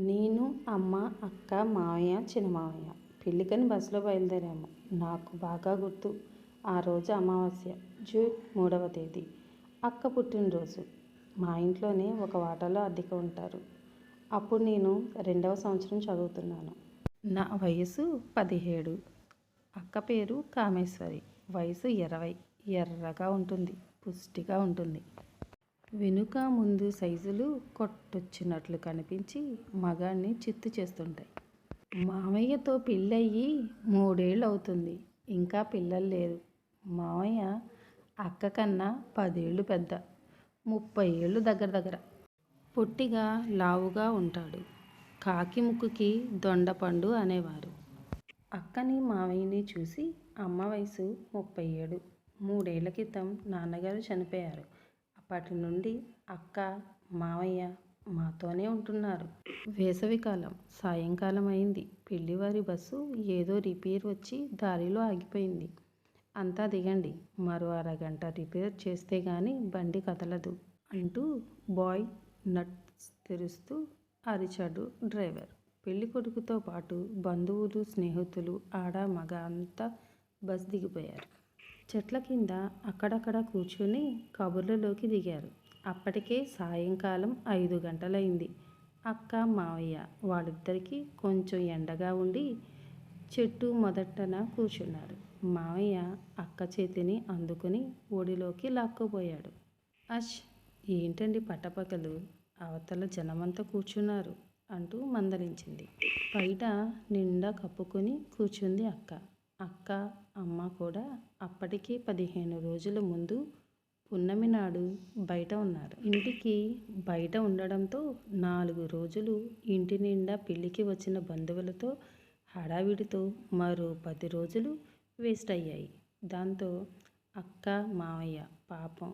నేను అమ్మ అక్క మావయ్య చిన్న మావయ్య పెళ్ళికని బస్సులో బయలుదేరాము. నాకు బాగా గుర్తు. ఆ రోజు అమావాస్య జూన్ మూడవ తేదీ. అక్క పుట్టినరోజు. మా ఇంట్లోనే ఒక వాటాలో అద్దెకు ఉంటారు. అప్పుడు నేను రెండవ సంవత్సరం చదువుతున్నాను. నా వయసు పదిహేడు. అక్క పేరు కామేశ్వరి. వయసు ఇరవై. ఎర్రగా ఉంటుంది. పుష్టిగా ఉంటుంది. వెనుక ముందు సైజులు కొట్టొచ్చినట్లు కనిపించి మగాన్ని చిత్తు చేస్తుంటాయి. మామయ్యతో పెళ్ళయ్యి మూడేళ్ళు అవుతుంది ఇంకా పిల్లలు లేరు. మామయ్య అక్క కన్నా పదేళ్ళు పెద్ద. ముప్పై ఏళ్ళు దగ్గర దగ్గర. పొట్టిగా లావుగా ఉంటాడు. కాకి ముక్కుకి దొండపండు అనేవారు. అక్కని మామయ్యని చూసి అమ్మ వయసు ముప్పై ఏడు మూడేళ్ళ క్రితం నాన్నగారు చనిపోయారు. అప్పటి నుండి అక్క మావయ్య మాతోనే ఉంటున్నారు. వేసవికాలం సాయంకాలం అయింది. పెళ్ళివారి బస్సు ఏదో రిపేర్ వచ్చి దారిలో ఆగిపోయింది. అంతా దిగండి మరో అరగంట రిపేర్ చేస్తే గాని బండి కదలదు అంటూ బాయ్ నట్స్ తెరుస్తూ అరిచాడు డ్రైవర్. పెళ్ళి కొడుకుతో పాటు బంధువులు స్నేహితులు ఆడ మగ అంతా బస్ దిగిపోయారు. చెట్ల కింద అక్కడక్కడ కూర్చుని కబుర్లలోకి దిగారు. అప్పటికే సాయంకాలం ఐదు గంటలైంది. అక్క మావయ్య వాళ్ళిద్దరికీ కొంచెం ఎండగా ఉండి చెట్టు మొదటన కూర్చున్నారు. మావయ్య అక్క చేతిని అందుకుని ఒడిలోకి లాక్కుపోయాడు అష్ ఏంటండి పట్టపకలు అవతల జనమంతా కూర్చున్నారు అంటూ మందలించింది. బయట నిండా కప్పుకొని కూర్చుంది అక్క. అక్క అమ్మ కూడా అప్పటికి పదిహేను రోజుల ముందు పున్నమి నాడు బయట ఉన్నారు. ఇంటికి బయట ఉండడంతో నాలుగు రోజులు ఇంటి నిండా పెళ్ళికి వచ్చిన బంధువులతో హడావిడితో మరో పది రోజులు వేస్ట్ అయ్యాయి. దాంతో అక్క మావయ్య పాపం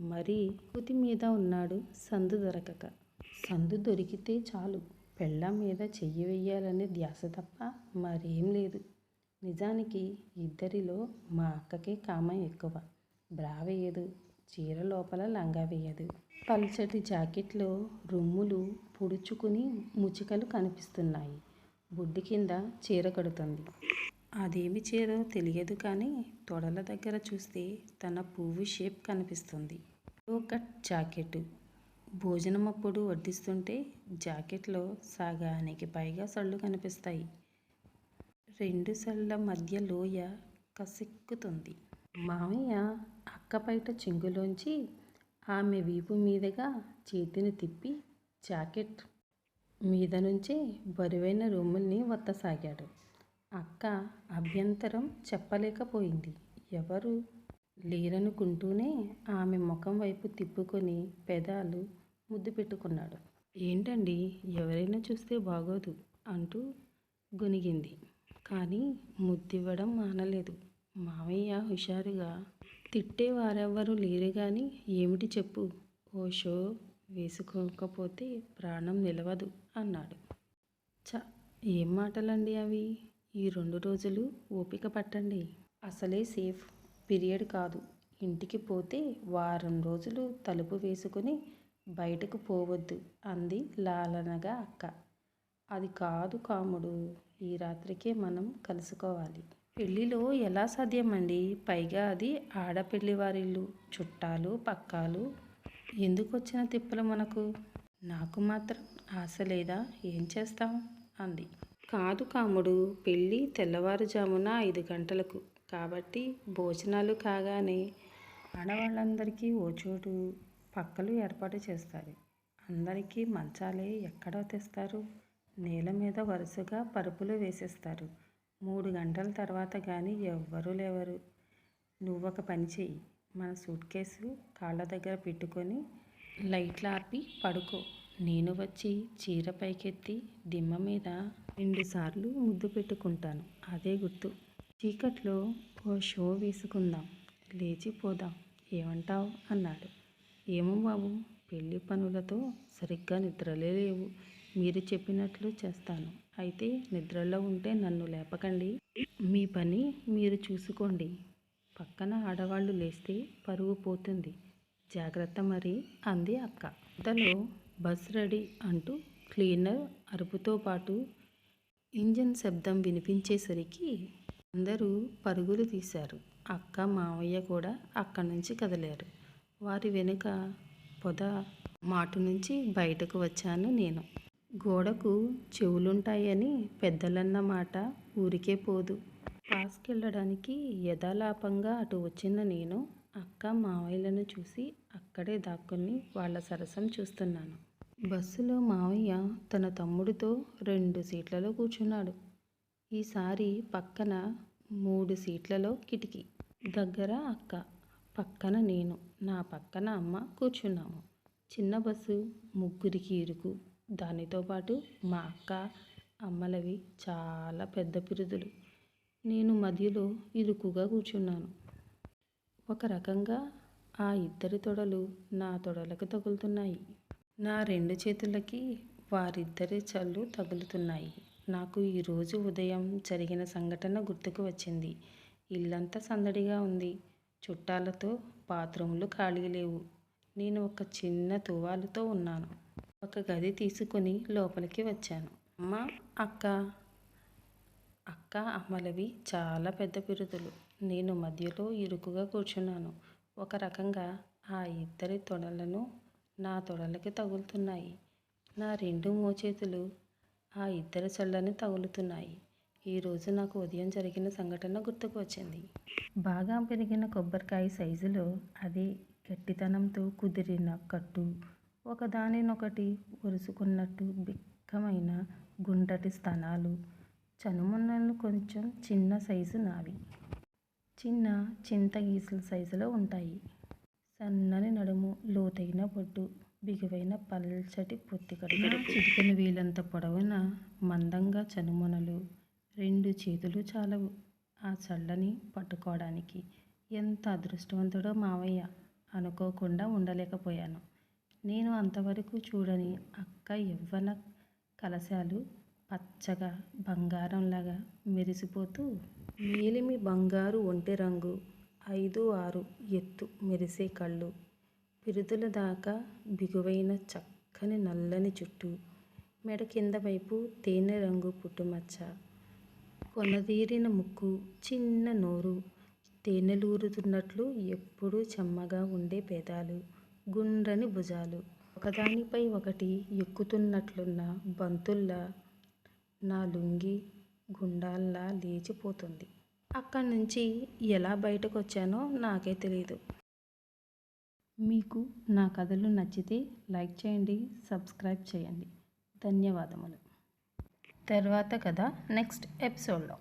మరి కుతి మీద ఉన్నాడు సందు దొరకక. సందు దొరికితే చాలు పెళ్ళ మీద చెయ్యి వెయ్యాలనే ధ్యాస తప్ప మరేం లేదు. నిజానికి ఇద్దరిలో మా అక్కకే కామం ఎక్కువ. బ్రా వేయదు చీర లోపల లంగా వేయదు. పల్చటి జాకెట్లో రొమ్ములు పుడుచుకుని ముచికలు కనిపిస్తున్నాయి. బుడ్డి కింద చీర కడుతుంది. అదేమి చీరో తెలియదు కానీ తొడల దగ్గర చూస్తే తన పువ్వు షేప్ కనిపిస్తుంది. లో కట్ జాకెట్. భోజనం అప్పుడు వడ్డిస్తుంటే జాకెట్లో సగానికి పైగా సళ్ళు కనిపిస్తాయి. రెండు సళ్ళ మధ్య లోయ కసిక్కుతుంది. మామయ్య అక్క బయట చెంగులోంచి ఆమె వీపు మీదుగా చేతిని తిప్పి జాకెట్ మీద నుంచే బరువైన రొమ్ముల్ని వత్తసాగాడు. అక్క అభ్యంతరం చెప్పలేకపోయింది. ఎవరు? లేరనుకుంటూనే ఆమె ముఖం వైపు తిప్పుకొని పెదాలు ముద్దు పెట్టుకున్నాడు. ఏంటండి? ఎవరైనా చూస్తే బాగోదు అంటూ గొనిగింది. కానీ ముద్దివ్వడం మానలేదు. మామయ్య హుషారుగా తిట్టేవారెవ్వరూ లేరు కానీ ఏమిటి చెప్పు? ఓ షో వేసుకోకపోతే ప్రాణం నిలవదు అన్నాడు. చ ఏం మాటలండి అవి? ఈ రెండు రోజులు ఓపిక పట్టండి. అసలే సేఫ్ పీరియడ్ కాదు. ఇంటికి పోతే వారం రోజులు తలుపు వేసుకుని బయటకు పోవద్దు అంది లాలనగా అక్క. అది కాదు కాముడు. ఈ రాత్రికే మనం కలుసుకోవాలి. పెళ్ళిలో ఎలా సాధ్యమండి? పైగా అది ఆడపెళ్ళి వారిల్లు చుట్టాలు పక్కాలు. ఎందుకు వచ్చిన తిప్పలు మనకు? నాకు మాత్రం ఆశ లేదా? ఏం చేస్తాం? అంది. కాదు కాముడు పెళ్ళి తెల్లవారుజామున ఐదు గంటలకు. కాబట్టి భోజనాలు కాగానే ఆడవాళ్ళందరికీ ఓ చోటు పక్కలు ఏర్పాటు చేస్తారు. అందరికీ మంచాలే ఎక్కడ తెస్తారు. నేల మీద వరుసగా పరుపులు వేసేస్తారు. మూడు గంటల తర్వాత కానీ ఎవ్వరూ లేవరు. నువ్వొక పని చెయ్యి. మన సూట్ కేసు కాళ్ళ దగ్గర పెట్టుకొని లైట్లు ఆపి పడుకో. నేను వచ్చి చీర పైకెత్తి దిమ్మ మీద రెండుసార్లు ముద్దు పెట్టుకుంటాను. అదే గుర్తు. చీకట్లో ఓ షో వేసుకుందాం. లేచిపోదాం ఏమంటావ్? అన్నాడు. ఏమో బాబు పెళ్ళి పనులతో సరిగ్గా నిద్రలే లేవు. మీరు చెప్పినట్లు చేస్తాను. అయితే నిద్రలో ఉంటే నన్ను లేపకండి. మీ పని మీరు చూసుకోండి. పక్కన ఆడవాళ్ళు లేస్తే పరువు పోతుంది. జాగ్రత్త మరి అంది అక్క. అంతలో బస్ రెడీ అంటూ క్లీనర్ అరుపుతో పాటు ఇంజన్ శబ్దం వినిపించేసరికి అందరూ పరుగులు తీశారు. అక్క మావయ్య కూడా అక్కడి నుంచి కదిలారు. వారి వెనుక పొద మాటు నుంచి బయటకు వచ్చాను నేను. గోడకు చెవులుంటాయని పెద్దలన్న మాట ఊరికే పోదు. పాస్కెళ్ళడానికి యథాలాపంగా అటు వచ్చిన నేను అక్క మావయ్యలను చూసి అక్కడే దాక్కుని వాళ్ళ సరసం చూస్తున్నాను. బస్సులో మావయ్య తన తమ్ముడితో రెండు సీట్లలో కూర్చున్నాడు. ఈసారి పక్కన మూడు సీట్లలో కిటికీ దగ్గర అక్క పక్కన నేను నా పక్కన అమ్మ కూర్చున్నాము. చిన్న బస్సు ముగ్గురికి ఇరుకు దానితో పాటు మా అక్క అమ్మలవి చాలా పెద్ద పిరుదులు. నేను మధ్యలో ఇరుకుగా కూర్చున్నాను. ఒక రకంగా ఆ ఇద్దరి తొడలు నా తొడలకు తగులుతున్నాయి. నా రెండు చేతులకి వారిద్దరి చల్లు తగులుతున్నాయి. నాకు ఈరోజు ఉదయం జరిగిన సంఘటన గుర్తుకు వచ్చింది. ఇల్లంతా సందడిగా ఉంది. చుట్టాలతో బాత్రూంలు ఖాళీ లేవు. నేను ఒక చిన్న తువాలుతో ఉన్నాను. ఒక గది తీసుకొని లోపలికి వచ్చాను. అమ్మ అక్క. అక్క అమ్మలవి చాలా పెద్ద పిరుదులు నేను మధ్యలో ఇరుకుగా కూర్చున్నాను. ఒక రకంగా ఆ ఇద్దరి తొడలను నా తొడలకి తగులుతున్నాయి. నా రెండు మోచేతులు ఆ ఇద్దరి చల్లని తగులుతున్నాయి. ఈరోజు నాకు ఉదయం జరిగిన సంఘటన గుర్తుకు వచ్చింది. బాగా పెరిగిన కొబ్బరికాయ సైజులో అదే గట్టితనంతో కుదిరిన కట్టు ఒకదానినొకటి ఒరుసుకున్నట్టు బిక్కమైన గుండ్రటి స్తనాలు. చనుమొన్నలు కొంచెం చిన్న సైజు నావి. చిన్న చింత గీసుల సైజులో ఉంటాయి. సన్నని నడుము లోతైన బొడ్డు బిగువైన పల్చటి పొత్తికడుగు చిటికెన వేలంత పొడవున మందంగా చనుమొనలు రెండు చేతులు చాలవు. ఆ చల్లని పట్టుకోవడానికి ఎంత అదృష్టవంతుడో మావయ్య అనుకోకుండా ఉండలేకపోయాను. నేను అంతవరకు చూడని అక్క యవ్వన కలశాలు పచ్చగా బంగారంలాగా మెరిసిపోతూ మేలిమి బంగారు ఒంటి రంగు ఐదు ఆరు ఎత్తు మెరిసే కళ్ళు పిరుదుల దాకా బిగువైన చక్కని నల్లని చుట్టూ మెడ కింద వైపు తేనె రంగు పుట్టుమచ్చ కొనదీరిన ముక్కు చిన్న నోరు తేనెలూరుతున్నట్లు ఎప్పుడూ చెమ్మగా ఉండే పేదాలు. గుండ్రని భుజాలు. ఒకదానిపై ఒకటి ఎక్కుతున్నట్లున్న బంతుల్లా నా లుంగి గుండాల్లా లేచిపోతుంది. అక్కడి నుంచి ఎలా బయటకు వచ్చానో నాకే తెలియదు మీకు నా కథలు నచ్చితే లైక్ చేయండి సబ్స్క్రైబ్ చేయండి. ధన్యవాదములు. తర్వాత కథ నెక్స్ట్ ఎపిసోడ్లో.